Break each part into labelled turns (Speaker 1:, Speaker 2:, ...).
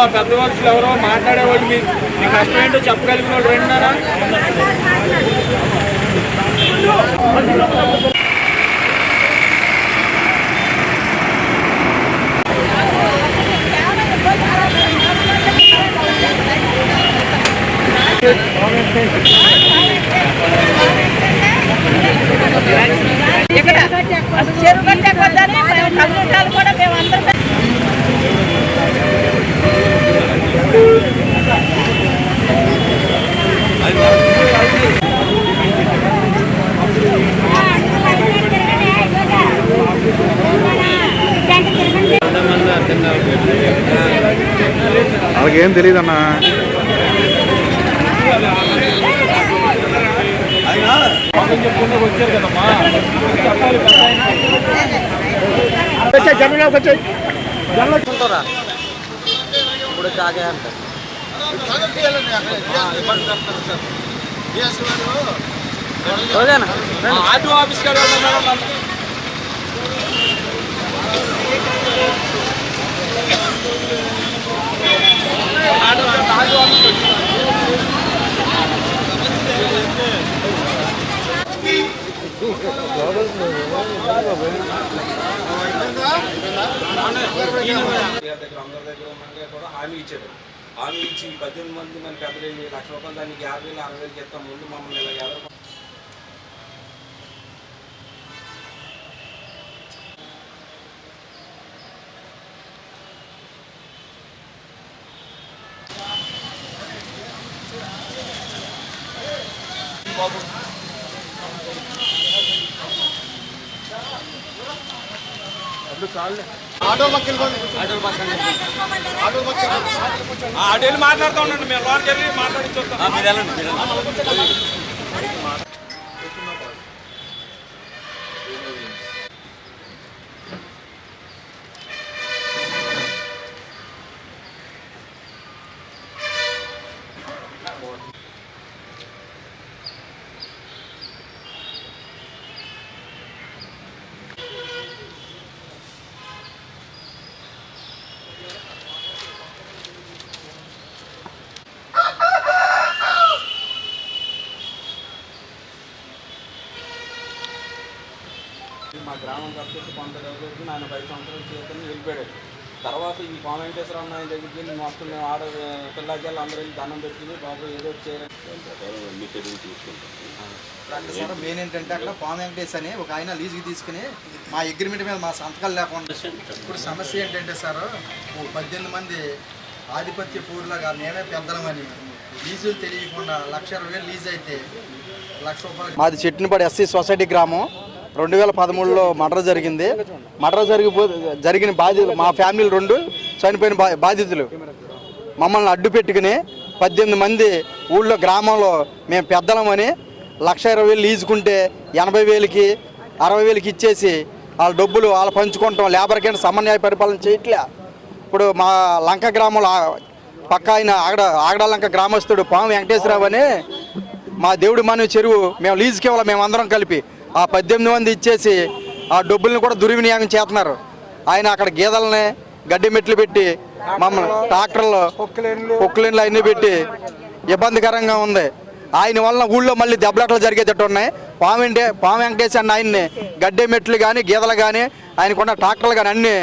Speaker 1: మా పెద్ద మనుషులు ఎవరో మాట్లాడేవాళ్ళు మీ మీ కష్టం ఏంటో చెప్పగలిగిన వాళ్ళు రెండున్నారా?
Speaker 2: ఇక్కడ చెరువు కట్టే కొద్దని మేము కమ్యూనిటాలు కూడా మేము అందరం
Speaker 3: వాళ్ళకేం తెలియదు అన్న
Speaker 1: పాపం చెప్పుకుంటూ వచ్చారు కదమ్మా చెప్పాలి పెద్ద ఆయన.
Speaker 4: ఇప్పుడు కాకే అంటారు
Speaker 1: ఆర్టీఓ ఆఫీస్ కాడ మేడం నన్ను. ఆర్టీఓ ఆఫీస్కి వచ్చి.
Speaker 5: గారి దగ్గర అందరి దగ్గర ఉన్నాక కూడా హామీ ఇచ్చాడు హామీ ఇచ్చి పద్దెనిమిది మంది మన పెద్దలు లక్ష రూపాయలు దానికి యాభై వేలు అరవై వేలు చెప్తాం. ముందు మమ్మల్ని ఇలా ఎవరు రూపాయలు
Speaker 1: ఆ, అటు వెళ్ళి మాట్లాడుతూ ఉండండి. మేము లోనికి వెళ్ళి మాట్లాడించొస్తాం
Speaker 5: మీరు వెళ్ళండి మీరు వెళ్ళండి. మా గ్రామం తప్పించి కొంత డెవలప్ ఆయన పది సంవత్సరాలు చేతని వెళ్ళిపోయాడు. తర్వాత ఈ పామ వెంకటేశ్వరరావు ఆయన దగ్గరికి వెళ్ళి మొత్తం మేము ఆడ పిల్లలకి అందరూ వెళ్ళి దండం పెట్టుకుని బాబు ఏదో చేయాలి. అన్ని
Speaker 6: సార్ మెయిన్ ఏంటంటే అక్కడ పామ్ వెంకటేష్ అని ఒక ఆయన లీజుకి తీసుకుని మా అగ్రిమెంట్ మీద మా సంతకాలు లేకుండా ఇప్పుడు సమస్య ఏంటంటే సార్ ఓ పద్దెనిమిది మంది ఆధిపత్య పూర్లాగా మేమే పెద్దలమని లీజులు తెలియకుండా లక్ష ఇరవై లీజ్ అయితే లక్ష రూపాయలు మాది చెట్టినపాడు ఎస్సీ సొసైటీ గ్రామం. రెండు వేల పదమూడులో మర్డర్ జరిగింది. మర్డర్ జరిగిపో జరిగిన బాధితులు మా ఫ్యామిలీ రెండు చనిపోయిన బా బాధితులు మమ్మల్ని అడ్డు పెట్టుకుని పద్దెనిమిది మంది ఊళ్ళో గ్రామంలో మేము పెద్దలమని లక్ష ఇరవై వేలు లీజుకుంటే ఎనభై వేలకి అరవై వేలకి ఇచ్చేసి వాళ్ళ డబ్బులు వాళ్ళు పంచుకుంటాం. లేబర్ కింద సమన్వయ పరిపాలన చేయట్లే. ఇప్పుడు మా లంక గ్రామంలో పక్క ఆయన ఆగడ ఆగడ లంక గ్రామస్తుడు పాము వెంకటేశ్వరరావు అని మా దేవుడు మన చెరువు మేము లీజుకి ఇవ్వాలి మేము అందరం కలిపి. ఆ పద్దెనిమిది మంది ఇచ్చేసి ఆ డబ్బుల్ని కూడా దుర్వినియోగం చేస్తున్నారు. ఆయన అక్కడ గేదెలని గడ్డి మెట్లు పెట్టి మమ్మల్ని ట్రాక్టర్లు పొక్కులేన్లు అన్నీ పెట్టి ఇబ్బందికరంగా ఉంది. ఆయన వలన ఊళ్ళో మళ్ళీ దెబ్బలాటలు జరిగేటట్టు ఉన్నాయి. పాము పాము వెంకటేశ్ అన్న ఆయన్ని గడ్డి మెట్లు కానీ గీదలు కానీ ఆయనకున్న ట్రాక్టర్లు కానీ అన్నీ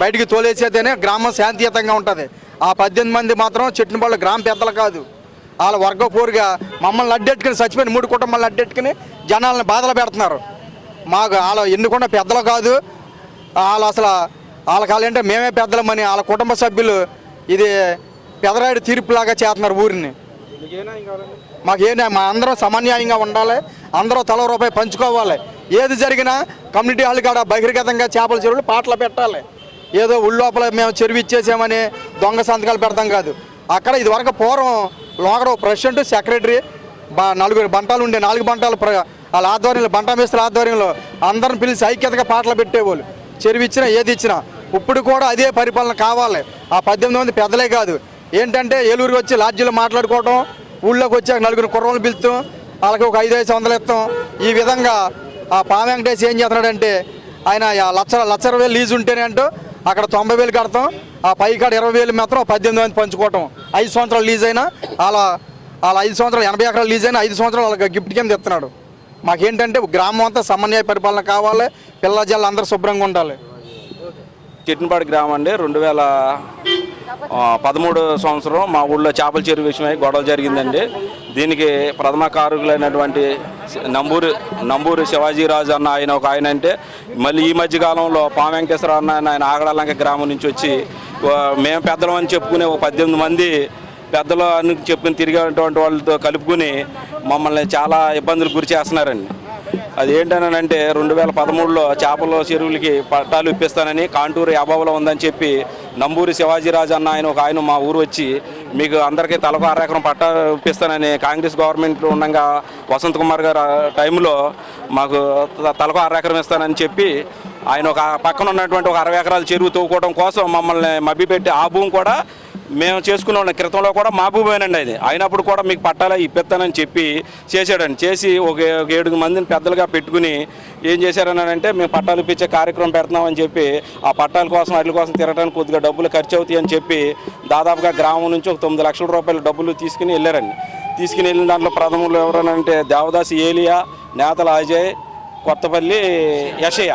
Speaker 6: బయటికి తోలేసేతేనే గ్రామం శాంతియుతంగా ఉంటుంది. ఆ పద్దెనిమిది మంది మాత్రం చెట్టినపల్లి గ్రామ పెద్దలు కాదు. వాళ్ళ వర్గ పోరుగా మమ్మల్ని అడ్డెట్టుకుని చచ్చిపోయిన మూడు కుటుంబాలను అడ్డెట్టుకుని జనాలను బాధలు పెడుతున్నారు. మాకు వాళ్ళ ఎన్నుకున్న పెద్దలు కాదు. వాళ్ళు అసలు వాళ్ళ కాలంటే మేమే పెద్దలమని వాళ్ళ కుటుంబ సభ్యులు ఇది పెదరాయుడు తీర్పులాగా చేస్తున్నారు ఊరిని. మాకు మాకేనా మా అందరం సమన్యాయంగా ఉండాలి. అందరూ తల రూపాయి పంచుకోవాలి. ఏది జరిగినా కమ్యూనిటీ హాల్ కాడ బహిర్గతంగా చేపల చెరువులు పాటలు పెట్టాలి. ఏదో ఉళ్ళోపల మేము చెరువు ఇచ్చేసామని దొంగ సంతకాలు పెడతాం కాదు. అక్కడ ఇదివరకు పూర్వం లోకడ ప్రెసిడెంట్ సెక్రటరీ నలుగురు బంటాలు ఉండే నాలుగు బంటాలు ప్ర- వాళ్ళ ఆధ్వర్యంలో బంటామేస్తుల ఆధ్వర్యంలో అందరిని పిలిచి ఐక్యతగా పాటలు పెట్టేవాళ్ళు. చెరువు ఇచ్చినా ఏది ఇచ్చినా ఇప్పుడు కూడా అదే పరిపాలన కావాలి. ఆ పద్దెనిమిది మంది పెద్దలే కాదు. ఏంటంటే ఏలూరుకి వచ్చి లాడ్జీలో మాట్లాడుకోవటం ఊళ్ళోకి వచ్చాక నలుగురు కుర్రలు పిలుస్తాం వాళ్ళకి ఒక ఐదు ఐదు వందలు ఇస్తాం. ఈ విధంగా ఆ పామ వెంకటేష్ ఏం చేస్తున్నాడంటే ఆయన ఆ లక్ష లక్ష ఇరవై లీజు ఉంటేనే అంటూ అక్కడ తొంభై వేలు కడతాం. ఆ పై కాడ ఇరవై వేలు మాత్రం పద్దెనిమిది మంది పంచుకోవటం. ఐదు సంవత్సరాలు లీజ్ అయినా అలా అలా ఐదు సంవత్సరాలు ఎనభై ఎకరాలు లీజ్ అయినా ఐదు సంవత్సరాలు వాళ్ళకి గిఫ్ట్ కింద ఇస్తున్నాడు. మాకేంటంటే గ్రామం అంతా సమన్వయ పరిపాలన కావాలి పిల్ల జల్లు అందరూ శుభ్రంగా ఉండాలి.
Speaker 5: చిట్టినపాడు గ్రామం అండి. రెండు వేల పదమూడు సంవత్సరం మా ఊళ్ళో చేపల చెరువు విషయమై గొడవ జరిగిందండి. దీనికి ప్రథమ కారకులైనటువంటి నంబూరు నంబూరు శివాజీరాజు అన్న ఆయన ఒక ఆయన అంటే మళ్ళీ ఈ మధ్యకాలంలో పామ వెంకటేశ్వర అన్న ఆయన ఆగడాలంక ఆగడలంక గ్రామం నుంచి వచ్చి మేము పెద్దలం అని చెప్పుకునే ఒక పద్దెనిమిది మంది పెద్దలు అని చెప్పిన తిరిగేటువంటి వాళ్ళతో కలుపుకుని మమ్మల్ని చాలా ఇబ్బందులు గురి చేస్తున్నారండి. అది అంటే రెండు వేల పదమూడులో చేపల చెరువులకి పట్టాలు ఇప్పిస్తానని కాంటూరు అభావంలో ఉందని చెప్పి నంబూరి శివాజీరాజు అన్న ఆయన ఒక ఆయన మా ఊరు వచ్చి మీకు అందరికీ తలకు అరెకరం పట్టా ఇప్పిస్తానని కాంగ్రెస్ గవర్నమెంట్ ఉండగా వసంత్ కుమార్ గారు టైంలో మాకు తలకు అరెకరం ఇస్తానని చెప్పి ఆయన ఒక పక్కన ఉన్నటువంటి ఒక అరవై ఎకరాల చెరువు తవ్వుకోవడం కోసం మమ్మల్ని మభ్యపెట్టి ఆ భూమి కూడా మేము చేసుకున్న క్రితంలో కూడా మా భూమేనండి అది. అయినప్పుడు కూడా మీకు పట్టాలా? ఇప్పిస్తానని చెప్పి చేశాడండి. చేసి ఒక ఏడుగు మందిని పెద్దలుగా పెట్టుకుని ఏం చేశారని అంటే మేము పట్టాలు ఇప్పించే కార్యక్రమం పెడుతున్నామని చెప్పి ఆ పట్టాల కోసం వాటి కోసం తిరగడానికి కొద్దిగా డబ్బులు ఖర్చు అవుతాయి అని చెప్పి దాదాపుగా గ్రామం నుంచి ఒక తొమ్మిది లక్షల రూపాయల డబ్బులు తీసుకుని వెళ్ళారండి. తీసుకుని వెళ్ళిన దాంట్లో ప్రథములు ఎవరనంటే దేవదాసి ఏలియా నేతల అజయ్ కొత్తపల్లి యశయ్య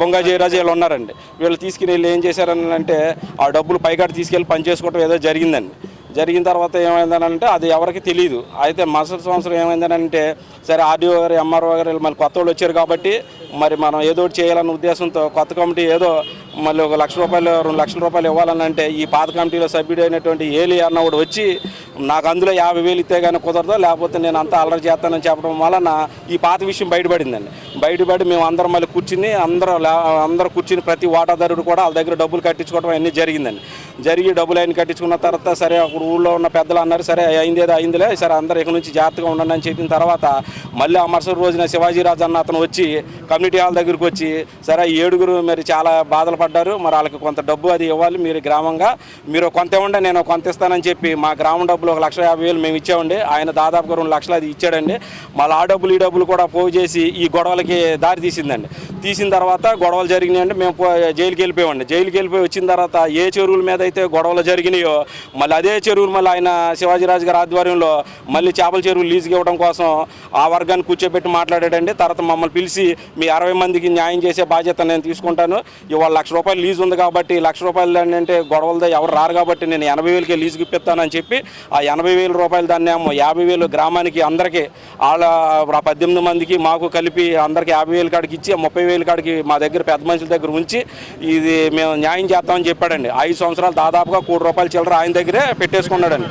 Speaker 5: బొంగా జయరాజు వీళ్ళు ఉన్నారండి. వీళ్ళు తీసుకుని ఏం చేశారని అంటే ఆ డబ్బులు పైకాడ తీసుకెళ్ళి పనిచేసుకోవటం ఏదో జరిగిందండి. జరిగిన తర్వాత ఏమైందని అంటే అది ఎవరికి తెలియదు అయితే మరుసటి సంవత్సరం ఏమైందని అంటే సరే ఆర్డీఓ గారు ఎంఆర్ఓ గారు మళ్ళీ కొత్త వాళ్ళు వచ్చారు కాబట్టి మరి మనం ఏదో ఒకటి చేయాలన్న ఉద్దేశంతో కొత్త కమిటీ ఏదో మళ్ళీ ఒక లక్ష రూపాయలు రెండు లక్షల రూపాయలు ఇవ్వాలని అంటే ఈ పాత కమిటీలో సభ్యుడైనటువంటి ఏలి అన్నవాడు వచ్చి నాకు అందులో యాభై వేలు ఇస్తే కానీ కుదరదు లేకపోతే నేను అంతా అల్లరి చేస్తానని చెప్పడం వలన ఈ పాత విషయం బయటపడిందండి. బయటపడి మేము అందరం మళ్ళీ కూర్చుని అందరూ అందరు అందరూ కూర్చుని ప్రతి వాటాదారుడు కూడా వాళ్ళ దగ్గర డబ్బులు కట్టించుకోవడం అన్నీ జరిగిందండి. జరిగి డబ్బులు అయిన కట్టించుకున్న తర్వాత సరే అప్పుడు ఊళ్ళో ఉన్న పెద్దలు అన్నారు సరే అయిందేదో అయిందిలే సరే అందరూ ఇక్కడ నుంచి జాగ్రత్తగా ఉండండి అని చెప్పిన తర్వాత మళ్ళీ ఆ మరుసటి రోజున శివాజీరాజు అన్న అతను వచ్చి కమ్యూనిటీ హాల్ దగ్గరికి వచ్చి సరే ఏడుగురు మరి చాలా బాధలు పడ్డారు మరి వాళ్ళకి కొంత డబ్బు అది ఇవ్వాలి మీరు గ్రామంగా మీరు కొంత ఇవ్వండి నేను కొంత ఇస్తానని చెప్పి మా గ్రామం డబ్బులు ఒక లక్ష యాభై వేలు మేము ఇచ్చామండి. ఆయన దాదాపుగా రెండు లక్షలు అది ఇచ్చాడండి. మళ్ళీ ఆ డబ్బులు ఈ డబ్బులు కూడా పోగు చేసి ఈ గొడవలకి దారి తీసిందండి. తీసిన తర్వాత గొడవలు జరిగినాయంటే మేము జైలుకి వెళ్ళిపోయామండి. జైలుకి వెళ్ళిపోయి వచ్చిన తర్వాత ఏ చెరువుల మీద అయితే గొడవలు జరిగినాయో మళ్ళీ అదే చెరువులు మళ్ళీ ఆయన శివాజీరాజు గారి ఆధ్వర్యంలో మళ్ళీ చేపల చెరువులు లీజుకి ఇవ్వడం కోసం ఆ వర్గాన్ని కూర్చోబెట్టి మాట్లాడాడండి. తర్వాత మమ్మల్ని పిలిచి మీ అరవై మందికి న్యాయం చేసే బాధ్యత నేను తీసుకుంటాను. ఇవాళ లక్ష రూపాయలు లీజు ఉంది కాబట్టి లక్ష రూపాయలు అంటే గొడవలతో ఎవరు రారు కాబట్టి నేను ఎనభై వేలకి లీజుకి ఇప్పిస్తానని చెప్పి ఆ ఎనభై వేల రూపాయలు దాన్ని ఏమో యాభై వేలు గ్రామానికి అందరికీ వాళ్ళ పద్దెనిమిది మందికి మాకు కలిపి అందరికీ యాభై వేలు కాడికి ఇచ్చి ముప్పై వేలు కాడికి మా దగ్గర పెద్ద మనుషుల దగ్గర ఉంచి ఇది మేము న్యాయం చేస్తామని చెప్పాడండి. ఐదు సంవత్సరాలు దాదాపుగా కోటి రూపాయల చిల్లర ఆయన దగ్గరే పెట్టేసుకున్నాడండి.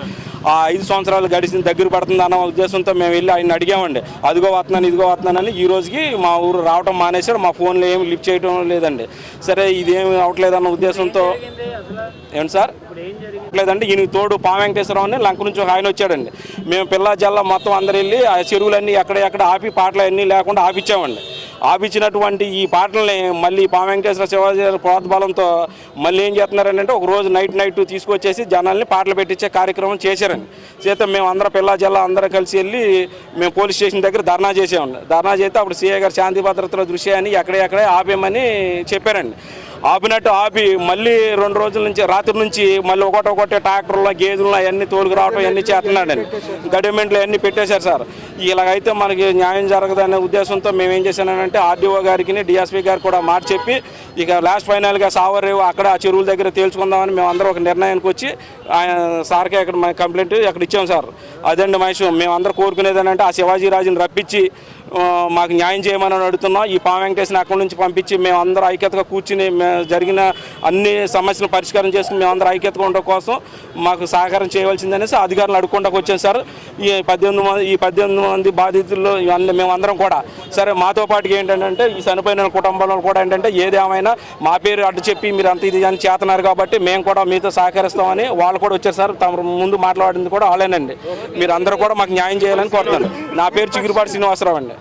Speaker 5: ఆ ఐదు సంవత్సరాలు గడిచిన దగ్గర పడుతుంది అన్న ఉద్దేశంతో మేము వెళ్ళి ఆయన అడిగామండి. అదిగో వస్తున్నాను ఇదిగో వస్తున్నానని ఈ రోజుకి మా ఊరు రావడం మానేశారు. మా ఫోన్లో ఏమి లిఫ్ట్ చేయడం లేదండి. సరే ఇదేమి అవట్లేదన్న ఉద్దేశంతో ఏంటి సార్? లేదండి ఈయన తోడు పా వెంకటేశ్వరరావు అని లంక నుంచి ఆయన వచ్చాడండి. మేము పిల్ల జల్ల మొత్తం అందరు వెళ్ళి ఆ చెరువులన్నీ ఎక్కడ ఎక్కడ ఆపి పాటలు అన్నీ లేకుండా ఆపిచ్చామండి. ఆపించినటువంటి ఈ పాటల్ని మళ్ళీ పా వెంకటేశ్వర శివాజీ ప్రోత్బలంతో మళ్ళీ ఏం చేస్తున్నారంటే ఒక రోజు నైట్ నైట్ తీసుకొచ్చేసి జనాల్ని పాటలు పెట్టించే కార్యక్రమం చేశారండి. చేస్తే మేము అందరం పిల్ల జిల్లా అందరం కలిసి వెళ్ళి మేము పోలీస్ స్టేషన్ దగ్గర ధర్నా చేసామండి. ధర్నా చేస్తే అప్పుడు సీఏ గారు శాంతి భద్రతల దృశ్యాన్ని ఎక్కడే ఆపేయమని చెప్పారండి. ఆపినట్టు ఆపి మళ్ళీ రెండు రోజుల నుంచి రాత్రి నుంచి మళ్ళీ ఒకటి ఒకటి ట్రాక్టర్లో గేదెలు అవన్నీ తోలుకు రావడం ఇవన్నీ చేస్తున్నాడని గవర్నమెంట్లో అన్నీ పెట్టేశారు సార్. ఇలాగైతే మనకి న్యాయం జరగదనే ఉద్దేశంతో మేము ఏం చేశానంటే ఆర్డీఓ గారికి డిఎస్పీ గారికి కూడా మాట చెప్పి ఇక లాస్ట్ ఫైనల్గా సావరేవు అక్కడ ఆ చెరువుల దగ్గర తేల్చుకుందామని మేము అందరం ఒక నిర్ణయానికి వచ్చి ఆయన సార్కే అక్కడ కంప్లైంట్ అక్కడ ఇచ్చాం సార్. అదండి మహేష్ మేము అందరూ కోరుకునేది అంటే ఆ శివాజీ రాజుని రప్పించి మాకు న్యాయం చేయమని అడుగుతున్నాం. ఈ పా వెంకటేశ్వర అక్కడి నుంచి పంపించి మేము అందరూ ఐక్యతగా కూర్చుని జరిగిన అన్ని సమస్యలు పరిష్కారం చేసుకుని మేము అందరూ ఐక్యతగా ఉండడం కోసం మాకు సహకారం చేయవలసిందనేసి అధికారులు అడుగుకుండా వచ్చాం సార్. ఈ పద్దెనిమిది మంది ఈ పద్దెనిమిది మంది బాధితులు ఇవన్నీ మేమందరం కూడా. సరే మాతో పాటుగా ఏంటంటే ఈ చనిపోయిన కుటుంబంలో కూడా ఏంటంటే ఏదేమైనా మా పేరు అడ్డు చెప్పి మీరు అంత ఇది అని చేతన్నారు కాబట్టి మేము కూడా మీతో సహకరిస్తామని వాళ్ళు కూడా వచ్చారు సార్. తమ ముందు మాట్లాడింది కూడా వాళ్ళేనండి. మీరు అందరూ కూడా మాకు న్యాయం చేయాలని కోరుతున్నాను. నా పేరు చిగురుపాటి శ్రీనివాసరావు అండి.